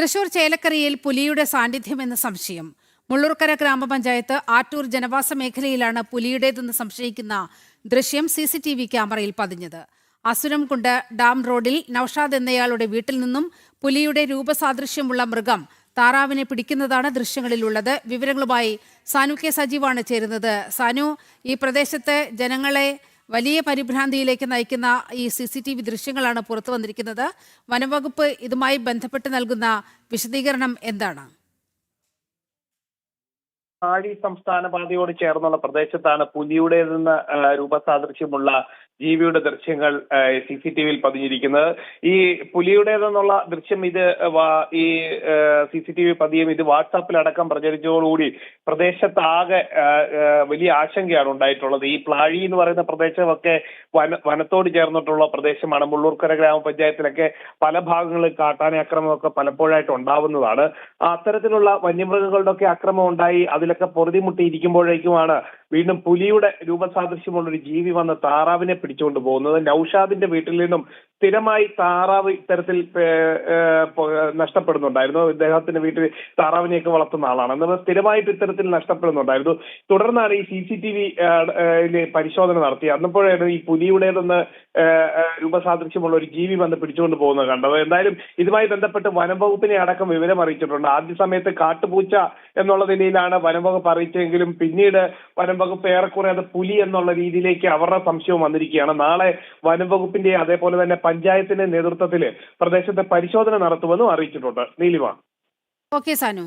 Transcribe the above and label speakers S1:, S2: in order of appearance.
S1: തൃശൂർ ചേലക്കരയിൽ പുലിയുടെ സാന്നിധ്യമെന്ന് സംശയം. മുള്ളൂർക്കര ഗ്രാമപഞ്ചായത്ത് ആറ്റൂർ ജനവാസ മേഖലയിലാണ് പുലിയുടേതെന്ന് സംശയിക്കുന്ന ദൃശ്യം സി സി ടി വി ക്യാമറയിൽ പതിഞ്ഞത്. അസുരംകുണ്ട് ഡാം റോഡിൽ നൌഷാദ് എന്നയാളുടെ വീട്ടിൽ നിന്നും പുലിയുടെ രൂപസാദൃശ്യമുള്ള മൃഗം താറാവിനെ പിടിക്കുന്നതാണ് ദൃശ്യങ്ങളിലുള്ളത്. വിവരങ്ങളുമായി സാനു കെ സജീവാണ് ചേരുന്നത്. സാനു ഈ പ്രദേശത്തെ ജനങ്ങളെ വലിയ പരിഭ്രാന്തിയിലേക്ക് നയിക്കുന്ന ഈ സി സി ടി വി ദൃശ്യങ്ങളാണ് പുറത്തു വന്നിരിക്കുന്നത്. വനംവകുപ്പ് ഇതുമായി ബന്ധപ്പെട്ട് നൽകുന്ന വിശദീകരണം എന്താണ്?
S2: ആഴി സംസ്ഥാന പാതയോട് ചേർന്നുള്ള പ്രദേശത്താണ് പുലിയുടേതെന്ന രൂപസാദൃശ്യമുള്ള ജീവിയുടെ ദൃശ്യങ്ങൾ സി സി ടി വിയിൽ പതിഞ്ഞിരിക്കുന്നത്. ഈ പുലിയുടേതെന്നുള്ള ദൃശ്യം ഇത് ഈ സി സി ടി വി പതിയും ഇത് വാട്സാപ്പിലടക്കം പ്രചരിച്ചതോടുകൂടി പ്രദേശത്താകെ വലിയ ആശങ്കയാണ് ഉണ്ടായിട്ടുള്ളത്. ഈ പ്ലാഴി എന്ന് പറയുന്ന പ്രദേശമൊക്കെ വന വനത്തോട് ചേർന്നിട്ടുള്ള പ്രദേശമാണ്. മുള്ളൂർക്കര ഗ്രാമപഞ്ചായത്തിലൊക്കെ പല ഭാഗങ്ങളിൽ കാട്ടാന ആക്രമണമൊക്കെ പലപ്പോഴായിട്ട് ഉണ്ടാവുന്നതാണ്. അത്തരത്തിലുള്ള വന്യമൃഗങ്ങളുടെ ഒക്കെ ആക്രമം ഉണ്ടായി അതിലൊക്കെ പൊറുതിമുട്ടിയിരിക്കുമ്പോഴേക്കുമാണ് വീണ്ടും പുലിയുടെ രൂപസാദൃശ്യമുള്ള ഒരു ജീവി വന്ന് താറാവിനെ പിടിച്ചുകൊണ്ട് പോകുന്നത്. നൌഷാദിന്റെ വീട്ടിൽ നിന്നും സ്ഥിരമായി താറാവ് ഇത്തരത്തിൽ നഷ്ടപ്പെടുന്നുണ്ടായിരുന്നു. ഇദ്ദേഹത്തിന്റെ വീട്ടിൽ താറാവിനെയൊക്കെ വളർത്തുന്ന ആളാണ്. എന്നാൽ സ്ഥിരമായിട്ട് ഇത്തരത്തിൽ നഷ്ടപ്പെടുന്നുണ്ടായിരുന്നു. തുടർന്നാണ് ഈ സി സി ടി വി പരിശോധന നടത്തി. അന്നപ്പോഴാണ് ഈ പുലിയുടേതെന്ന് രൂപസാദൃശ്യമുള്ള ഒരു ജീവി വന്ന് പിടിച്ചുകൊണ്ട് പോകുന്നത് കണ്ടത്. എന്തായാലും ഇതുമായി ബന്ധപ്പെട്ട് വനംവകുപ്പിനെ അടക്കം വിവരം അറിയിച്ചിട്ടുണ്ട്. ആദ്യ സമയത്ത് കാട്ടുപൂച്ച എന്നുള്ള നിലയിലാണ് വനംവകുപ്പ് അറിയിച്ചെങ്കിലും പിന്നീട് വനംവകുപ്പ് ഏറെക്കുറെ അത് പുലി എന്നുള്ള രീതിയിലേക്ക് അവരുടെ സംശയം വന്നിരിക്കുകയാണ്. നാളെ വനംവകുപ്പിന്റെ അതേപോലെ തന്നെ പഞ്ചായത്തിന്റെ നേതൃത്വത്തിൽ പ്രദേശത്തെ പരിശോധന നടത്തുമെന്നും അറിയിച്ചിട്ടുണ്ട്. നീലിമ.
S1: ഓക്കെ സാനു